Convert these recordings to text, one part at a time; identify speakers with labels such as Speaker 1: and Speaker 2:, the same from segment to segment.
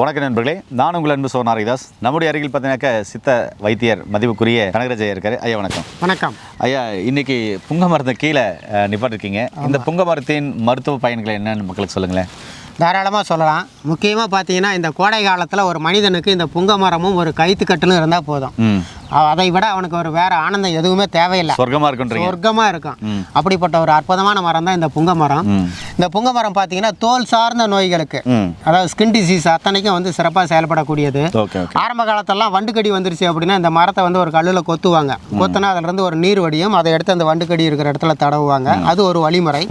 Speaker 1: வணக்கம் நண்பர்களே நான் உங்கள் அன்பு சோர் நாரிதாஸ் நம்முடைய அருகில் பார்த்தீங்கன்னாக்க சித்த வைத்தியர் மதிப்புக்குரிய கனகராஜ் ஐயா இருக்காரு. ஐயா வணக்கம்.
Speaker 2: வணக்கம்.
Speaker 1: ஐயா இன்னைக்கு புங்க மரத்தை கீழே நிப்பாட்டிருக்கீங்க. இந்த புங்க மரத்தின் மருத்துவ பயன்கள் என்னன்னு மக்களுக்கு சொல்லுங்களேன்.
Speaker 2: தாராளமாக சொல்லலாம். முக்கியமாக பார்த்தீங்கன்னா இந்த கோடை காலத்தில் ஒரு மனிதனுக்கு இந்த புங்க மரமும் ஒரு கைத்து கட்டுலும் இருந்தால் போதும். அதை விட அவனுக்கு ஒரு வேற ஆனந்தம் எதுவுமே தேவையில்லை.
Speaker 1: சொர்க்கமாக இருக்குன்றீங்க.
Speaker 2: சொர்க்கமாக இருக்கும். அப்படிப்பட்ட ஒரு அற்புதமான மரம் தான் இந்த புங்க மரம். இந்த புங்க மரம் பார்த்தீங்கன்னா தோல் சார்ந்த நோய்களுக்கு அதாவது ஸ்கின் டிசீஸ் அத்தனைக்கும் வந்து சிறப்பாக செயல்படக்கூடியது. ஆரம்ப காலத்தெல்லாம் வண்டுக்கடி வந்துருச்சு அப்படின்னா இந்த மரத்தை வந்து ஒரு கல்லில் கொத்துவாங்க. கொத்துனா அதுலேருந்து ஒரு நீர் வடியும் அதை எடுத்து அந்த வண்டுக்கடி இருக்கிற இடத்துல தடவுவாங்க. அது ஒரு வழிமுறை.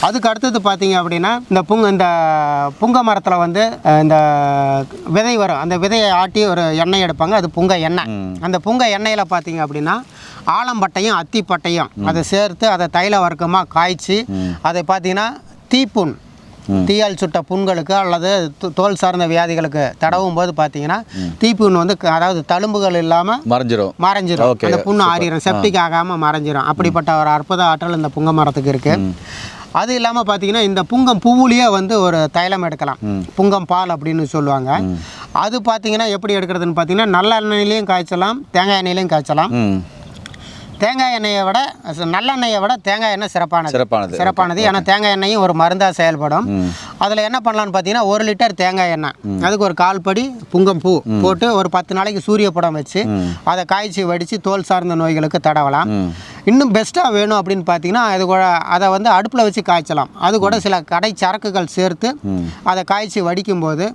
Speaker 2: அதுக்கு அடுத்தது பார்த்தீங்க அப்படின்னா இந்த புங்க இந்த புங்க மரத்தில் வந்து இந்த விதை வரும். அந்த விதையை ஆட்டி ஒரு எண்ணெய் எடுப்பாங்க. அது புங்க எண்ணெய். அந்த புங்க எண்ணெயில் பார்த்தீங்க அப்படின்னா ஆலம்பட்டையும் அத்திப்பட்டையும் அதை சேர்த்து அதை தைல வர்க்கமாக காய்ச்சி. அதை பார்த்தீங்கன்னா தீப்புண். தீயால் சுட்ட புண்களுக்கு அல்லது தோல் சார்ந்த வியாதிகளுக்கு தடவும் போது பார்த்தீங்கன்னா தீப்புண் வந்து க- அதாவது தழும்புகள் இல்லாமல்
Speaker 1: மறைஞ்சிரும்.
Speaker 2: மறைஞ்சிரும். அந்த புண்ணு ஆறிடும் செப்டிக் ஆகாமல் மறைஞ்சிரும். அப்படிப்பட்ட ஒரு அற்புத ஆற்றல் இந்த புங்க மரத்துக்கு இருக்கு. அது இல்லாமல் பார்த்தீங்கன்னா இந்த புங்கம் பூவுலேயே வந்து ஒரு தைலம் எடுக்கலாம். புங்கம் பால் அப்படின்னு சொல்லுவாங்க. அது பார்த்தீங்கன்னா எப்படி எடுக்கிறதுன்னு பார்த்தீங்கன்னா நல்ல எண்ணெயிலையும் காய்ச்சலாம் தேங்காய் எண்ணெயிலையும் காய்ச்சலாம். தேங்காய் எண்ணெயை விட நல்லெண்ணெயை விட தேங்காய் எண்ணெய் சிறப்பானது.
Speaker 1: சிறப்பானது.
Speaker 2: சிறப்பானது. ஏன்னா தேங்காய் எண்ணெயும் ஒரு மருந்தாக செயல்படும். அதில் என்ன பண்ணலாம்னு பார்த்தீங்கன்னா ஒரு லிட்டர் தேங்காய் எண்ணெய். அதுக்கு ஒரு கால் படி புங்கம் பூ போட்டு ஒரு பத்து நாளைக்கு சூரிய படம் வச்சு அதை காய்ச்சி வடித்து தோல் சார்ந்த நோய்களுக்கு தடவலாம். இன்னும் பெஸ்ட்டாக வேணும் அப்படின்னு பார்த்தீங்கன்னா அது கூட அதை வந்து அடுப்பில் வச்சு காய்ச்சலாம். அது கூட சில கடை சரக்குகள் சேர்த்து அதை காய்ச்சி வடிக்கும்போது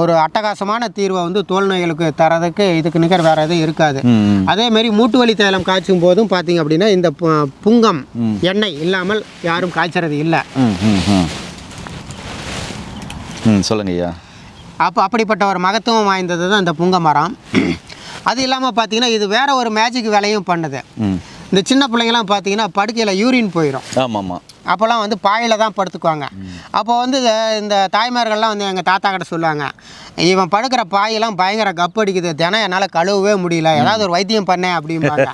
Speaker 2: ஒரு அட்டகாசமான தீர்வை வந்து தோல் நோய்களுக்கு தரதுக்கு இதுக்கு நிகர் வேறு எதுவும் இருக்காது.
Speaker 1: ம்
Speaker 2: அதே மாதிரி மூட்டு வலி தைலம் காய்ச்சும் போதும் பார்த்தீங்க அப்படின்னா இந்த புங்கம் எண்ணெய் இல்லாமல் யாரும் காய்ச்சறது இல்லை.
Speaker 1: சொல்லுங்க ஐயா.
Speaker 2: அப்போ அப்படிப்பட்ட ஒரு மகத்துவம் வாய்ந்தது தான் இந்த புங்க மரம். அது இல்லாமல் பார்த்தீங்கன்னா இது வேற ஒரு மேஜிக் வேலையும் பண்ணுது. இந்த சின்ன பிள்ளைங்கலாம் பார்த்தீங்கன்னா படுக்கையில் யூரின் போயிடும்
Speaker 1: ஆமாம் ஆமாம்
Speaker 2: அப்போல்லாம் வந்து பாயில் தான் படுத்துக்குவாங்க. அப்போ வந்து இந்த- தாய்மார்கள்லாம் வந்து எங்கள் தாத்தா கிட்ட சொல்லுவாங்க இவன் படுக்கிற பாயெல்லாம் பயங்கர கப் அடிக்குது. தினம் என்னால் கழுவவே முடியல. ஏதாவது ஒரு வைத்தியம் பண்ணேன் அப்படிம்பாங்க.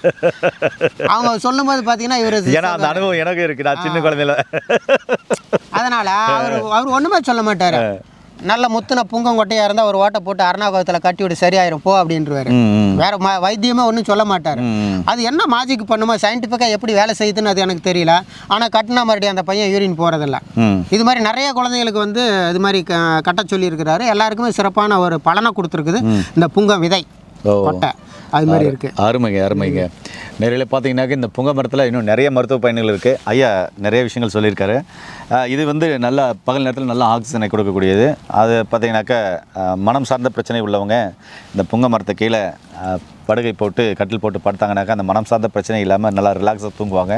Speaker 2: அவங்க சொல்லும்போது பார்த்தீங்கன்னா இவர்
Speaker 1: ஏன்னா அந்த அனுபவம் எனக்கு இருக்கு. நான் சின்ன குழந்தையில.
Speaker 2: அதனால் அவர் அவர் ஒன்றுமே சொல்ல மாட்டார். நல்ல முத்துன புங்கங்கொட்டையாக இருந்தால் ஒரு ஓட்டை போட்டு அருணாகோகத்தில் கட்டி விட்டு சரியாயிரும். போ அப்படின்றவாரு. வேற ம வைத்தியமே ஒன்றும் சொல்ல மாட்டார். அது என்ன மாஜிக் பண்ணுமோ சயின்டிஃபிக்காக எப்படி வேலை செய்யுதுன்னு அது எனக்கு தெரியல. ஆனால் கட்டினா மறுபடியும் அந்த பையன் யூரின் போகிறதில்ல இது மாதிரி நிறைய குழந்தைகளுக்கு வந்து இது மாதிரி க கட்ட சொல்லியிருக்கிறாரு. எல்லாருக்குமே சிறப்பான ஒரு பலனை கொடுத்துருக்குது இந்த புங்க விதை கொட்டை. அது மாதிரி இருக்குது
Speaker 1: அருமைங்க அருமைங்க நிறைய பார்த்தீங்கன்னாக்க இந்த புங்க மரத்தில் இன்னும் நிறைய மருத்துவ பயன்கள் இருக்குது ஐயா நிறைய விஷயங்கள் சொல்லியிருக்காரு. இது வந்து நல்ல பகல் நேரத்தில் நல்ல ஆக்சிஜனை கொடுக்கக்கூடியது. அது பார்த்தீங்கன்னாக்கா மனம் சார்ந்த பிரச்சனை உள்ளவங்க இந்த புங்க மரத்தை கீழே படுகை போட்டு கட்டில் போட்டு படுத்தாங்கனாக்கா அந்த மனம் சார்ந்த பிரச்சனை இல்லாமல் நல்லா ரிலாக்ஸாக தூங்குவாங்க.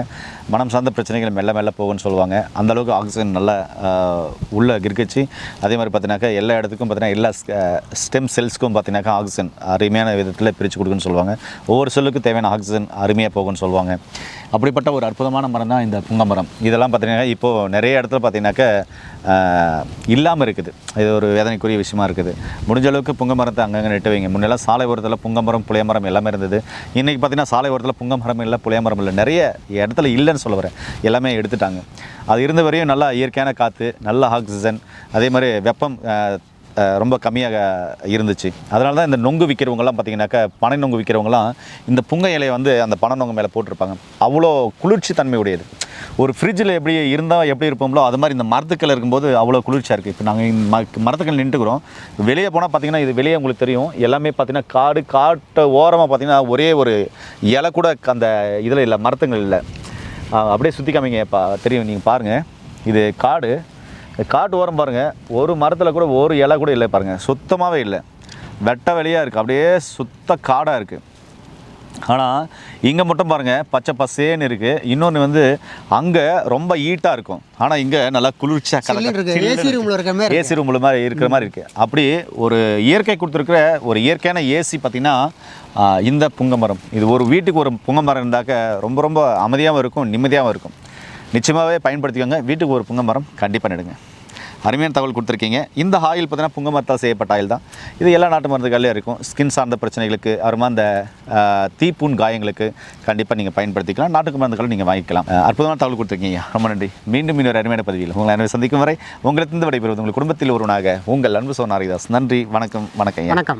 Speaker 1: மனம் சார்ந்த பிரச்சனைகள் மெல்ல மெல்ல போகும்னு சொல்லுவாங்க. அந்த அளவுக்கு ஆக்சிஜன் நல்லா உள்ளே கிரிக்கிச்சு அதே மாதிரி பார்த்தீங்கன்னாக்கா எல்லா இடத்துக்கும் பார்த்தீங்கன்னா எல்லா ஸ்டெம் செல்ஸ்க்கும் பார்த்தீங்கன்னாக்கா ஆக்சிஜன் அருமையான விதத்தில் பிரித்து கொடுக்குன்னு சொல்லுவாங்க. ஒவ்வொரு செல்லுக்கும் தேவையான ஆக்சிஜன் அருமையாக போகும்னு சொல்லுவாங்க. அப்படிப்பட்ட ஒரு அற்புதமான மரம் தான் இந்த புங்க மரம். இதெல்லாம் பார்த்தீங்கன்னா இப்போது நிறைய இடத்துல பார்த்தீங்கன்னாக்கா இல்லாமல் இருக்குது. இது ஒரு வேதனைக்குரிய விஷயமா இருக்குது. முடிஞ்ச அளவுக்கு புங்க மரத்தை அங்கங்கே நட்டு வைங்க. முன்னெல்லாம் சாலை ஓரத்தில் புங்க மரம் புளியமரம் எல்லாமே இருந்தது. இன்றைக்கி பார்த்திங்கன்னா சாலை ஓரத்தில் புங்கமரம் இல்லை புளியமரம் இல்லை. நிறைய இடத்துல இல்லைன்னு சொல்ல வரேன். எல்லாமே எடுத்துட்டாங்க. அது இருந்த வரையும் நல்லா இயற்கையான காற்று நல்ல ஆக்சிஜன் அதே மாதிரி வெப்பம் ரொம்ப கம்மியாக இருந்துச்சு. அதனால தான் இந்த நொங்கு விற்கிறவங்கலாம் பார்த்தீங்கன்னாக்கா பனை நொங்கு விற்கிறவங்கலாம் இந்த புங்க இலையை வந்து அந்த பனை நொங்கு மேலே போட்டிருப்பாங்க. அவ்வளோ குளிர்ச்சி தன்மை உடையது ஒரு ஃப்ரிட்ஜில் எப்படி இருந்தால் எப்படி இருப்போம்லோ அது மாதிரி இந்த மரத்துக்கள் இருக்கும்போது அவ்வளோ குளிர்ச்சியாக இருக்குது இப்போ நாங்கள் மரத்துக்கள் நின்றுக்கிறோம். வெளியே போனால் பார்த்தீங்கன்னா இது வெளியே உங்களுக்கு தெரியும். எல்லாமே பார்த்திங்கன்னா காடு காட்டை ஓரமாக பார்த்தீங்கன்னா ஒரே ஒரு இலை கூட அந்த இதில் இல்லை மரத்துங்கள் இல்லை. அப்படியே சுற்றி காமிங்க பா தெரியும் நீங்கள் பாருங்கள் இது காடு காட்டு ஓரம் பாருங்கள் ஒரு மரத்தில் கூட ஒரு இலை கூட இல்லை பாருங்கள் சுத்தமாகவே இல்லை. வெட்ட வெளியாக இருக்குது அப்படியே சுத்த காடாக இருக்குது ஆனால் இங்கே மட்டும் பாருங்கள் பச்சை பசேன்னு இருக்குது இன்னொன்று வந்து அங்கே ரொம்ப ஈட்டாக இருக்கும். ஆனால் இங்கே நல்லா குளிர்ச்சியாக
Speaker 2: ஏசி ரூமில் இருக்கிற மாதிரி
Speaker 1: ஏசி ரூம் மாதிரி இருக்கிற மாதிரி இருக்குது அப்படி ஒரு இயற்கை கொடுத்துருக்கிற ஒரு இயற்கையான ஏசி பார்த்திங்கன்னா இந்த புங்கமரம். இது ஒரு வீட்டுக்கு ஒரு புங்கமரம் இருந்தாக்க ரொம்ப ரொம்ப அமைதியாகவும் இருக்கும் நிம்மதியாகவும் இருக்கும். நிச்சயமாகவே பயன்படுத்திக்கோங்க. வீட்டுக்கு ஒரு புங்கமரம் கண்டிப்பாக நடுங்க. அருமையான தகவல் கொடுத்துருக்கீங்க. இந்த ஆயில் பார்த்தீங்கன்னா புங்க மரத்தால் செய்யப்பட்ட ஆயில் தான். இது எல்லா நாட்டு மருந்துகள்லையும் இருக்கும். ஸ்கின் சார்ந்த பிரச்சனைகளுக்கு அப்புறமா அந்த தீப்பூன் காயங்களுக்கு கண்டிப்பாக நீங்கள் பயன்படுத்திக்கலாம். நாட்டுக்கு மருந்துகளை நீங்கள் வாங்கிக்கலாம். அற்புதமான தகவல் கொடுத்துருக்கீங்க. ரொம்ப நன்றி. மீண்டும் இன்னொரு அருமையான பதிவில் உங்களை அனைவரும் சந்திக்கும் வரை உங்களிடத்திலிருந்து விடைபெறுவது உங்கள் குடும்பத்தில் ஒருவனாக உங்கள் அன்பு சோனாரிதாஸ் நன்றி வணக்கம் வணக்கம்
Speaker 2: வணக்கம்.